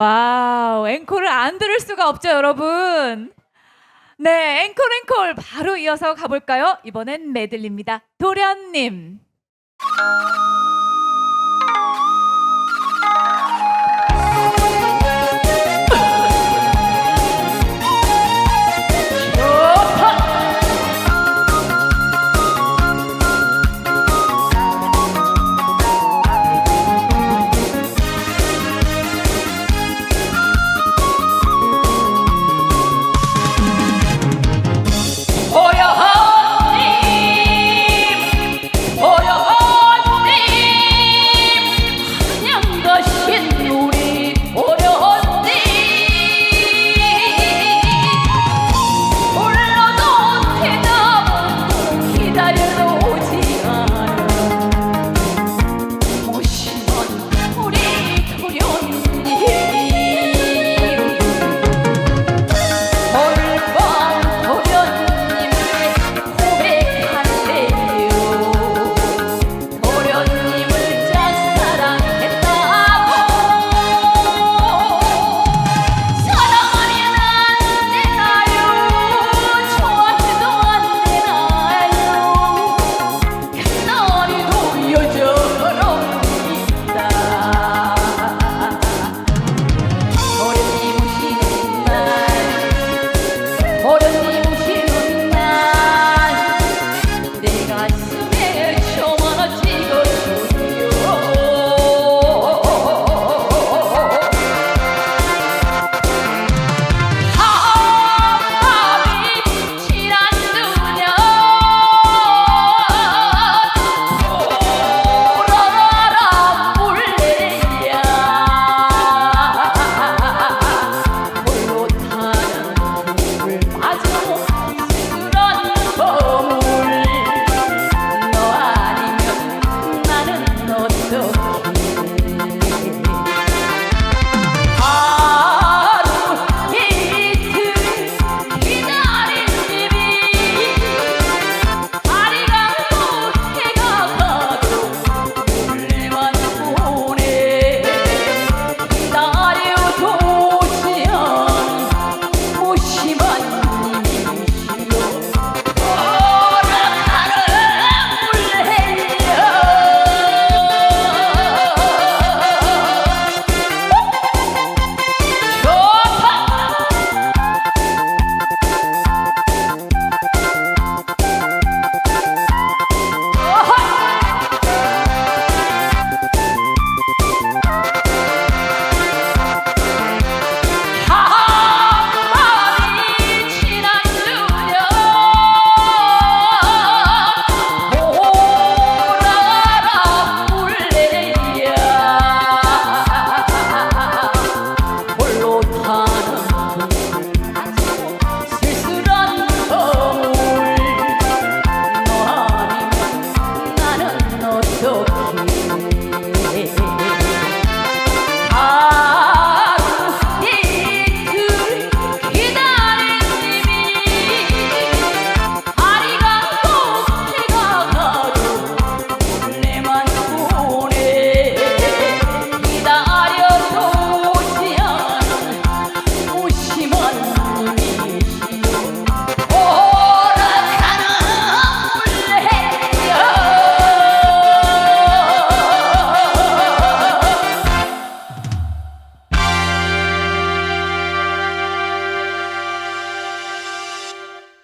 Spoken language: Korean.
와우, 앵콜을 안 들을 수가 없죠, 여러분. 네, 앵콜 앵콜 바로 이어서 가볼까요? 이번엔 메들리입니다. 도련님.